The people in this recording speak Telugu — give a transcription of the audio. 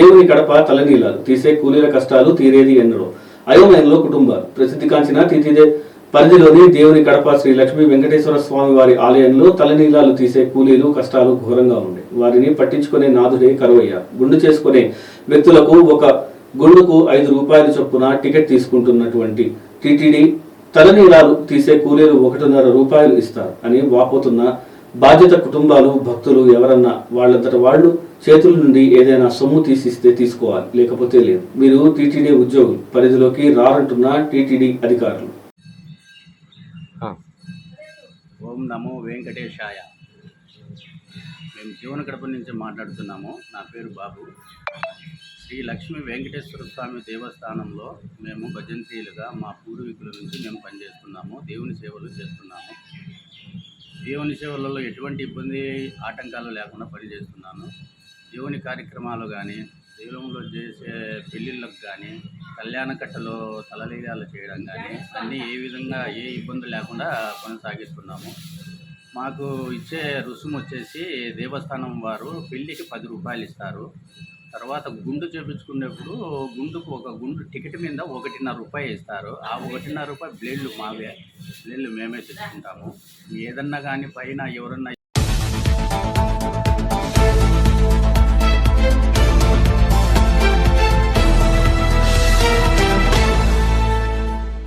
దేవుని కడప తలనీలాలు తీసే కూలీల కష్టాలు తీరేది ఎన్నడో. అయోమయంలో కుటుంబాలు. ప్రసిద్ధిగాంచిన తిథిదే పరిధిలోని దేవుని కడప శ్రీ లక్ష్మీ వెంకటేశ్వర స్వామి వారి ఆలయంలో తలనీలాలు తీసే కూలీలు కష్టాలు ఘోరంగా ఉండే. వారిని పట్టించుకునే నాథుడే కరువయ్య. గుండు చేసుకునే వ్యక్తులకు ఒక గుండుకు ఐదు రూపాయల చొప్పున టికెట్ తీసుకుంటున్నటువంటి టిటిడి తలనీలాలు తీసే కూలీలు ఒకటిన్నర రూపాయలు ఇస్తారు అని వాపోతున్న బాధ్యత కుటుంబాలు భక్తులు ఎవరన్నా వాళ్ళంతట వాళ్ళు చేతుల నుండి ఏదైనా సొమ్ము తీసిస్తే తీసుకోవాలి లేకపోతే లేదు. మీరు టీటీడీ ఉద్యోగులు పరిధిలోకి రారంటున్న టీటీడీ అధికారులు. ఓం నమో వెంకటేశాయ. మేము జీవన గడప నుంచి మాట్లాడుతున్నాము. నా పేరు బాబు. శ్రీ లక్ష్మీ వెంకటేశ్వర స్వామి దేవస్థానంలో మేము భజంత్రీలుగా మా పూర్వీకుల నుంచి మేము పనిచేస్తున్నాము. దేవుని సేవలు చేస్తున్నాము. దేవుని సేవలలో ఎటువంటి ఇబ్బంది ఆటంకాలు లేకుండా పనిచేస్తున్నాను. దేవుని కార్యక్రమాలు కానీ దేవులంలో చేసే పెళ్ళిళ్ళకు కానీ కళ్యాణ కట్టలో తలలీలాలు చేయడం కానీ అన్నీ ఏ విధంగా ఏ ఇబ్బంది లేకుండా కొనసాగిస్తున్నాము. మాకు ఇచ్చే రుసుము వచ్చేసి దేవస్థానం వారు పెళ్ళికి పది రూపాయలు ఇస్తారు. తర్వాత గుండు చేపించుకునేప్పుడు గుండుకు ఒక గుండు టికెట్ మీద ఒకటిన్నర రూపాయి ఇస్తారు. ఆ ఒకటిన్నర రూపాయి బ్లేడ్లు మావే బ్లేడ్లు మేమే తెచ్చుకుంటాము. ఏదన్నా కానీ పైన ఎవరన్నా